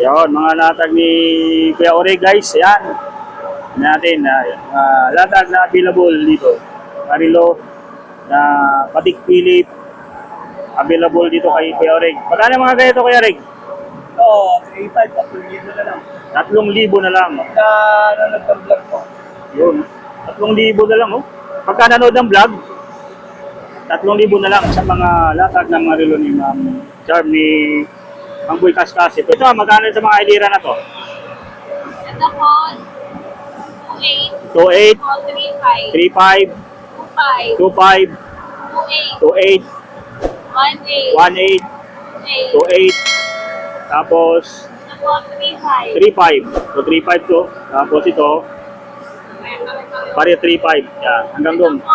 Yun, mga latag ni Kuya Ore guys, yan. Natin, na uh, latag na available dito. Marilo, na Patik Philip, available dito kay Kuya Oreg. Magkano mga ganito Kuya Oreg? Oo, 3.5, tatlong libo na lang. Tatlong libo na lang. Pagka nanonood ng vlog mo, Yun. Tatlong libo na lang, oh. Pagka nanood ng vlog, tatlong libo na lang sa mga latag ng Marilo ni Ma'am Charm ni Mang Boy Kaskas. Ito, magkano sa mga ilira na to? Ito po, 28, 28, po, 35, 35, 25, 25, 28, 28, 18, 18, 8, 28, tapos ito po, 35. 35. So 35 to. Tapos ito, pare 35. Yan, hanggang doon. Ito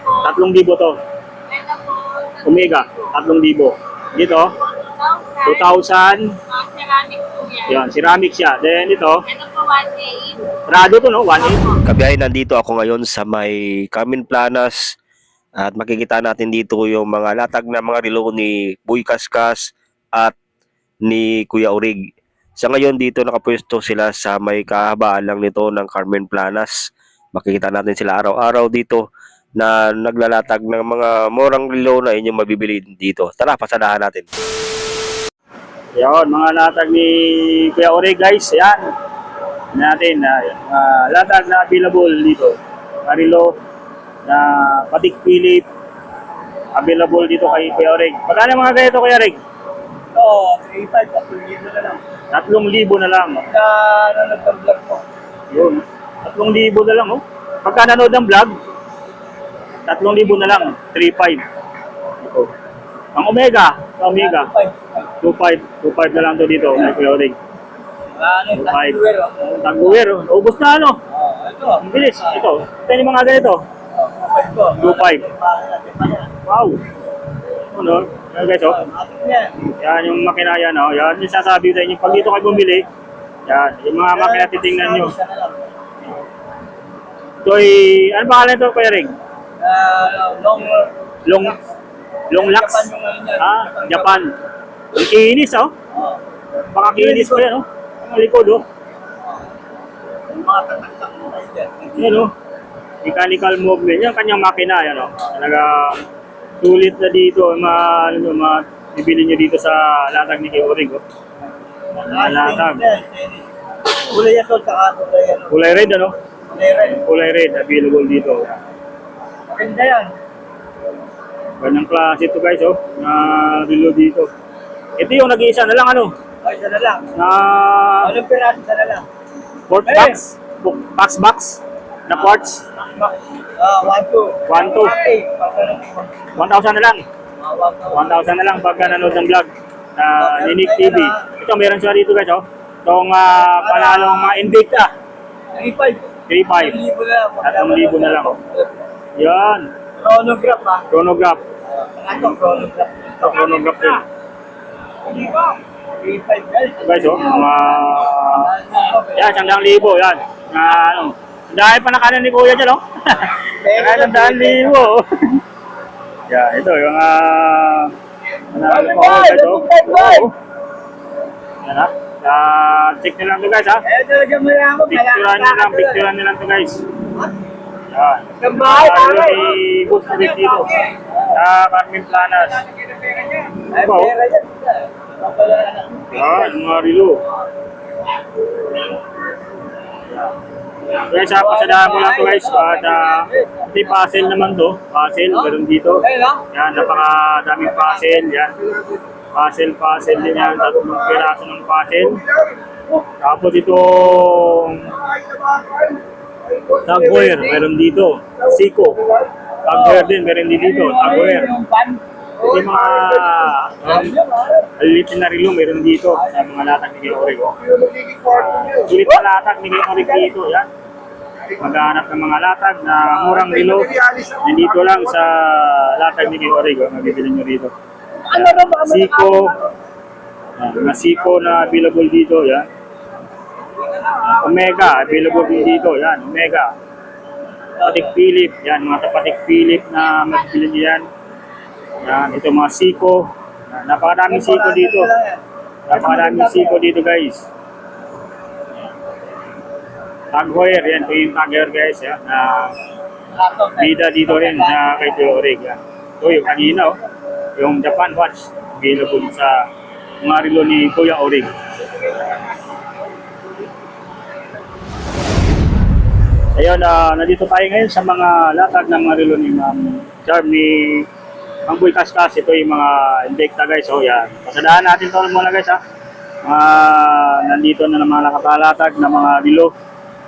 po, 3,000. 3,000 to. Omega, 3,000. Dito, 2,000. 2,000. Mga ceramic po yan. Yan, ceramic siya. Then ito, Ito po, 1,800. Prado to no, 1,800. Kabiyahe nandito ako ngayon sa may Carmen Planas at makikita natin dito yung mga latag na mga relo ni Boy Kaskas at ni Kuya Urig. Sa ngayon dito nakapwesto sila sa may kahabaan lang nito ng Carmen Planas. Makikita natin sila araw-araw dito na naglalatag ng mga murang relo na inyong mabibili dito. Tara, pasadahan natin. Yan, mga latag ni Kuya Ore guys, yan. Natin, na uh, latag na available dito. Marilo, na Patik Philip, available dito kay Kuya Ore. Magkano mga ganito Kuya Ore? oo, 3.5, tatlong libo na lang. Tatlong libo na lang. Pagka nanonood ng vlog mo, Yun. Tatlong libo na lang, oh. Pagka nanood ng vlog, tatlong libo na lang. 3.5. Ito. Ang Omega, ang Omega, 2.5. 2.5. 2.5 na lang to dito, kay Kuya Ore. Ano. Tagbuwer, oh. Ubus na ano. Oo, ito. Ang bilis. Ito. Ito yung mga ganito. Oo, 2.5 ko. 2.5. Wow. Ano? Yan guys, oh. Yan. Yung makina yan, oh. Yan yung sasabi sa inyo. Pag dito kayo bumili, yan. Yung mga makina titingnan nyo. Ito ay, ano pangalan ito, Kuya Ring? Ah, long, Long, long yung ano. Ah, Japan. Kinis, oh. Baka kinis pa yan, oh. Ang likod, oh. Yung mga tatak-tak mo tayo dyan. Yan, oh. Mechanical movement. Yan kanyang makina, yan, oh. Talaga, sulit na dito. Mga, ano, mga bibili nyo dito sa latag ni Kuya Ring, oh. Latag. Kulay yan to, tsaka kulay yan. Kulay red, ano? Kulay red. Kulay red, available dito. Maganda yan. Ganyang klase ito, guys, oh. Na relo dito. Ito yung nag-iisa na lang, ano? O, isa na lang. Na Anong piraso isa na lang? port box. Box box. Na ports. Ah, one, two. One, two. Okay. Pagka na- 1,000 na lang. Ah, one, two. 1,000 na lang pagka nanood ng vlog na ni Nick TV. Ito, meron siya dito guys, oh. Itong uh, panalong mga Invicta. Three, five. 3,500. libo na lang. Tatlong libo na lang. Yan. Chronograph, ah. Chronograph. Ah, chronograph. Ito, chronograph din. Guys. Ito oh. Mga... Yan, sandang libo. Yan. Na, ano. Dahil pa nakanan ni Kuya dyan, oh. Kaya sandang libo. Yan, ito, yung... Uh, ano po, guys, oh. Oh. Yan, ha. Ah, check nyo lang to guys, ha. Eh, talaga mayaman. Picturean nyo lang, picturean nyo lang to guys. Yan. Sa bahay, Ah, pare. Rick dito. Sa Carmen Planas. Ikaw? mga relo. Guys, ha, pasadahan ko lang to guys. At uh, hindi puzzle naman to. Puzzle, meron dito. Ah. Yan, napakadaming puzzle. Yan. Puzzle, puzzle din yan. Tatlong piraso ng puzzle. Tapos itong Tagwear, meron dito. Siko. Tagwear din, meron din dito. Tagwear. Yung mga liit na relo, meron dito sa mga latag ni Kiorig. Sulit na latag ni Kiorig dito. Yan. Maghanap ng mga latag na murang relo. Nandito lang sa latag ni Kiorig. Mabibili nyo rito. Yan. Siko. Yan, mga Siko na available dito. Yan. Omega, available din dito. Yan, Omega. Patik Philip. Yan, mga Patik Philip na mabibili nyo yan. Ito mga Siko. Napakaraming Siko dito. Napakaraming siko dito guys. Tag Heuer, yan po yung Tag guys. Yan, na bida dito rin sa kay Kuya Orig. Yan. Ito yung kanina, oh, yung Japan watch. Available sa mga relo ni Kuya Orig. Ayun, ah, nandito tayo ngayon sa mga latag ng mga relo ni Ma'am Charm Mang Boy Kaskas. Ito yung mga Invicta guys. Oh, yan. Pasadahan natin ito muna guys ha. Mga nandito na ng mga nakapalatag na mga relo.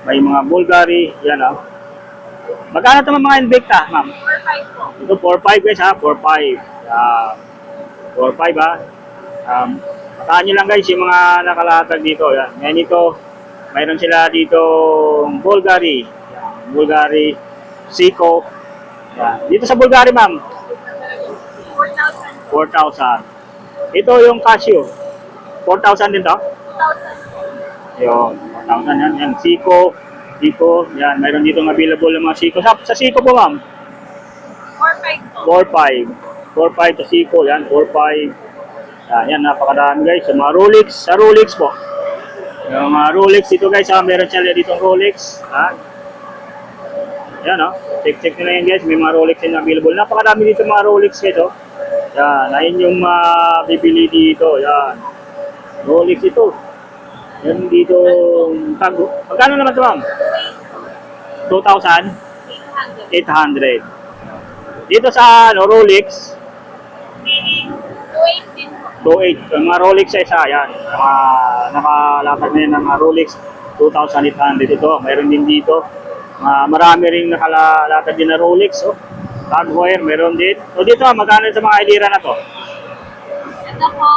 May mga Bulgari. Yan ha. Magkano ito mga Invicta, ma'am? 4-5 po. Ito 4-5 guys ha. 4-5. Ah, 4-5 ha. Um, Tahan nyo lang guys yung mga nakalatag dito. Yan. Ngayon ito, mayroon sila dito Bulgari. Yan. Bulgari, Seiko. Yan. Dito sa Bulgari ma'am, 4,000. 4,000. Ito yung Casio. 4,000 din to? 2,000 po. Yun, 4,000 yan. Yan, Seiko. Seiko. Yan, mayroon dito available ng mga Seiko. Sa, sa Seiko po ma'am, 4-5 po. 4-5. 4-5 sa Seiko. Yan, 4-5. Yan, yan, napakadami guys. Sa mga Rolex, sa Rolex po. Yung mga Rolex dito guys, ha, meron sila dito Rolex. Ha? Yan, oh. Check-check nyo na yan guys. May mga Rolex din available. Napakadami dito mga Rolex oh. Yan, ayun yung mabibili dito. Yan. Rolex ito. Yan dito, tago. Magkano naman ito, ma'am? 2,000? 800. 800. Dito sa ano, Rolex, 2,800 din po. 2.8. Yung mga Rolex sa isa, yan. Mga nakalatag na yan ng Rolex, 2,800 ito. Mayroon din dito. Mga marami rin nakalatag din na Rolex. Oh. Tag Heuer, meron din. So dito, magkano sa mga idira na to? Ito po,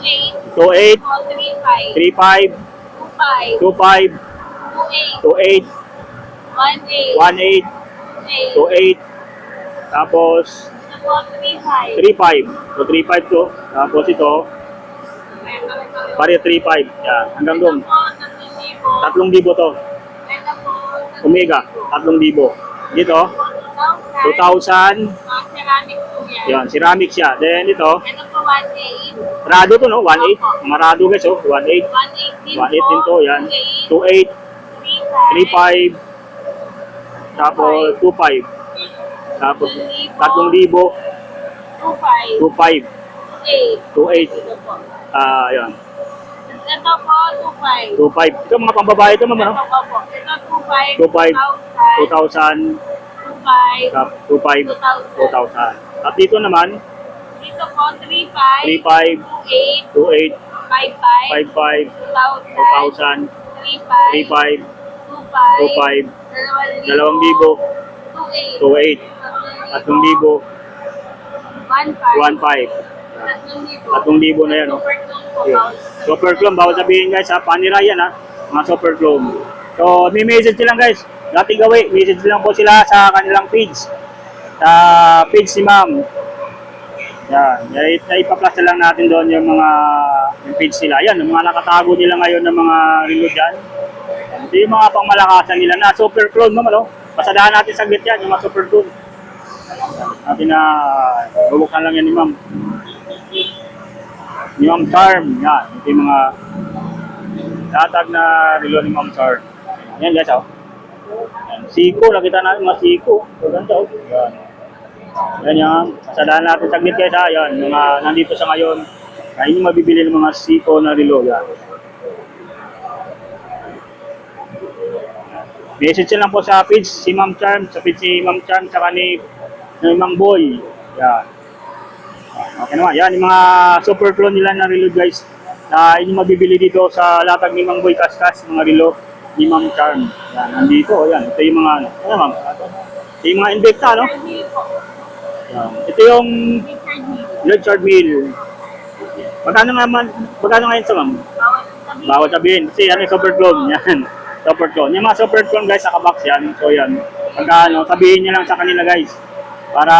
2,800 2.8, po, 3,500, 3.5, 2,500, 2.5, 2,800, 2.8, 1,800, 1.8, 2.8, tapos Ito po, 3,500. 3.5. So 3.5 to. Tapos ito, pare 3.5. Yan, hanggang doon. Ito po, 3,000. 3,000 to. Omega, 3,000. Dito, 2,000. 2,000. Mga ceramic po yan. Yan, ceramic siya. Then ito, Ito po, 1,800. Rado to no, 1.8. Mga Rado guys oh, 1.8. 1,800 din 1.8 din to, yan. 2.8, 2,800, 3.5, tapos 2.5. Tapos 3,000, 2,500, 2.5, 2,800. 2.8. Ito po. Ah, yan. Ito po, 2,500. 2.5. Ito mga pambabae ito, ma'am, ano? Ito po, ito 2,500, 2,500, 2,000, 2,000, 2,500, tap- 2.5, 2,000. At dito naman, Dito po, 3,500, 3.5, 2,800, 2.8, 5,500, 5.5, 2,000, 2,000, 3.5, 3,500, 2,500, 2.5, 2,000, 2,800, 2.8, 3,000, 1,500, 1.5, 3,000 na yan, oh. Yun. Super clone, bawal sabihin guys ha, panira yan ha, mga super clone. So, may message lang guys, dati gawin, message lang po sila sa kanilang page. Sa page si ma'am. Yan, ipa-plus na lang natin doon yung mga yung page nila. Yan, yung mga nakatago nila ngayon ng mga relo dyan. Yan, Ito yung mga pangmalakasan nila na super clone mo, ano? Pasadahan natin saglit yan, yung mga super clone. Natin na bubuksan lang yan ni ma'am. Ni Ma'am Charm, yan. Ito yung mga latag na relo ni Ma'am Charm. Yan guys, oh. Siko, nakita natin mga siko. So, ganda, oh. Yan. Yan yan. Pasadahan natin saglit guys, ha. Yan, mga nandito sa ngayon. Kaya yung mabibili ng mga siko na relo, yan. Message lang po sa page si Ma'am Charm, sa page si Ma'am Charm, saka ni, ni Mang Boy. Yan. Okay naman, yan yung mga super clone nila na relo guys. Na inyong mabibili dito sa latag ni Mang Boy Kaskas, mga relo ni Ma'am Charm. Yan, nandito, yan. Ito yung mga, ano, ano ma'am? Ito yung mga Invicta, no? Yan. Ito yung Richard Mill. Magkano nga man, magkano ngayon sa ma'am? Bawal sabihin. Kasi yan yung super clone. Yan. Super clone. Yung mga super clone guys, sa box yan. So yan. Pagka ano, sabihin niyo lang sa kanila guys. Para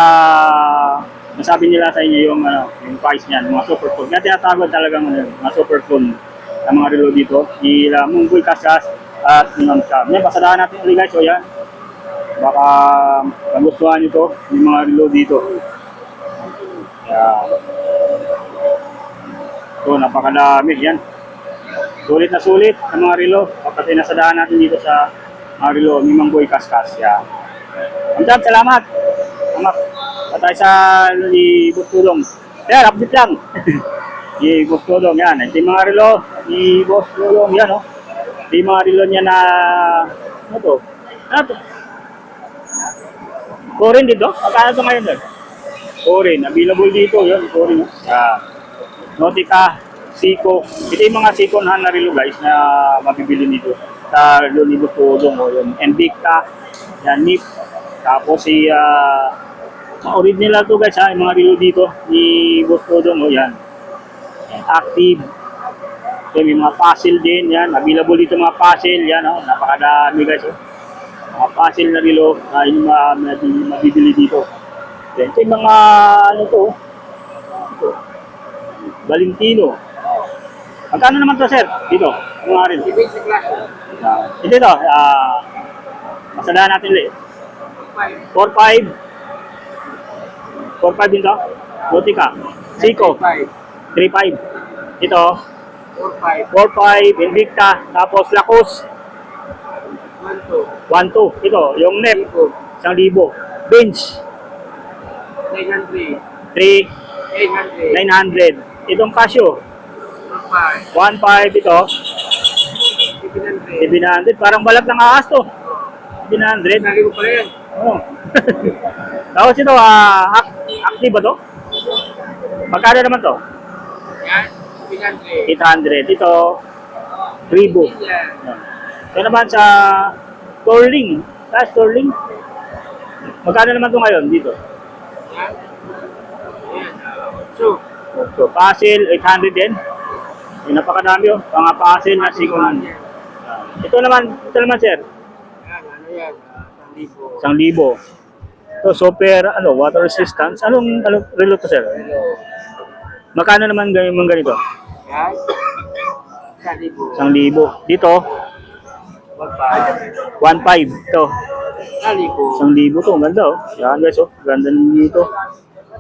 masabi nila sa inyo yung, ano, yung price niyan. Mga super clone. Kaya tinatago talagang ano, mga super clone ng mga relo dito. Ila Munggoy Kasas at Minam Cham. Yan, pasadahan natin ulit guys. So yan. Baka magustuhan nyo to. Yung mga relo dito. Yan. So, napakadami. Yan. Sulit na sulit ang mga relo. Kapag nasadaan natin dito sa mga relo ni Mang Boy Kaskas. Yan. Ang dami, salamat. Salamat. Patay sa ano, ni Bustulong. Yan, update lang. ni Bustulong, yan. Ito yung mga relo ni Bustulong. Yan, oh. Yung mga relo niya na, ano to? Ano to? Foreign dito? Magkano ito ngayon doon? Foreign. Available dito. Yun, foreign. Yan. Nautica, Seiko. Ito yung mga Seiko na narilo guys na mabibili nito. Sa Lunibo Tulong o yun. Invicta, yan, NIP. Tapos si, ah, mga original to guys ha, yung mga relo dito ni Boss Tulong o yan. Yan, Active. Ito may mga puzzle din, yan. Available dito mga puzzle, yan o. Napakadami guys o. Mga puzzle na relo na yung mga mabibili- mabibili dito. Ito yung mga ano to. oh. Ito. Valentino. Magkano naman to, sir? Dito, mga rin. Uh, ito ito, ah, masadahan natin ulit. 4-5. 4-5 din to. Butika. Seiko. 3-5. Ito, 4, 5, 4-5. Invicta. Tapos Lacoste. 1, 2, 1-2. Ito, yung NEP. 5, 1,000. Bench. 900, 3, 800, 900. Itong Casio. 5, 1.5 ito. 700. 700. Parang balat ng ahas to. 700. Lagi ko pala yan. Oo. Tapos ito, ac- active ba to? Magkano naman to? Yan, 700. 800. Ito. Yan. Ito naman sa Sterling. Ah, Sterling. Magkano naman to ngayon dito? So, So, puzzle, 800 din. Yung napakadami oh. Mga puzzle na sikunan. yan. Ito naman, ito naman sir. Ano yan? ah, 1,000. Isang libo. Ito, super, ano, water resistance. Anong, anong relo to sir? Magkano naman ganyan ganito? Yan. 1,000. Isang libo. Dito, 1,500. 1.5. Ito, 1,000. isang libo to. Ang Ganda oh. Yan guys oh. Ganda dito.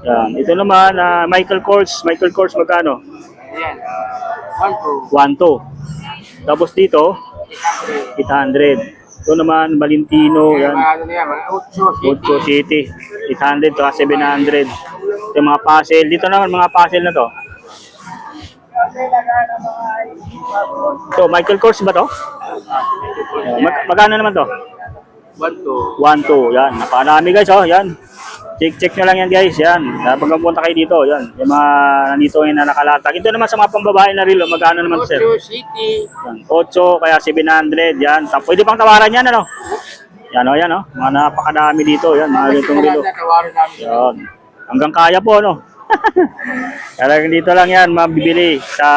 Yan. Ito naman, ah, Michael Kors. Michael Kors magkano? Yan. 1, 2, 1 Tapos dito, 800. 800. Ito naman, Valentino. Yan. Ano yan? mga 8 8 City. 800 to 700. Ito yung mga puzzle. Dito naman, mga puzzle na to. Ito, Michael Kors ba to? Mag- magkano naman to? 1, 2. 1, 2. Yan. Napakarami guys, oh. Yan. Check, check nyo lang yan guys. Yan. Kapag pumunta kayo dito, yan. Yung mga nandito ngayon na nakalatag. Ito naman sa mga pambabae na relo. Magkano naman sir? 8 City. Yan. 8, kaya 700. Yan. Pwede pang tawaran yan, ano? Yan, oh, yan, oh. Mga napakadami dito. Yan, mga ganitong namin. Yan. Hanggang kaya po, no? Kaya dito lang yan, mabibili sa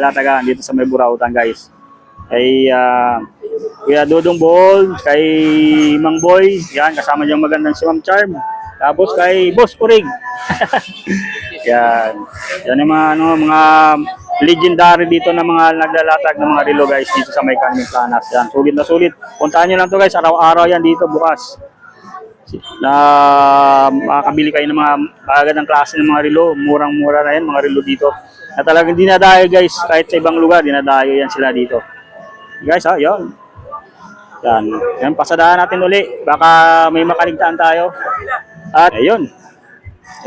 Latagan, dito sa may Burautan, guys. Kay ah, Kuya Dudong Bol, kay Mang Boy, yan, kasama niyang magandang si Ma'am Charm. Tapos kay Boss Purig. yan. Yan yung mga, ano, mga legendary dito na mga naglalatag ng mga relo guys dito sa may Carmen Planas. Yan, sulit na sulit. Puntahan nyo lang to guys, araw-araw yan dito bukas na makakabili kayo ng mga magagandang klase ng mga relo. Murang-mura na yan, mga relo dito. Na talagang dinadayo guys, kahit sa ibang lugar, dinadayo yan sila dito. Guys, ha, yun. Yan. Yan, pasadahan natin uli. Baka may makaligtaan tayo. At, ayun.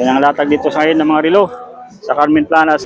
Yan ang latag dito sa ngayon ng mga relo sa Carmen Planas.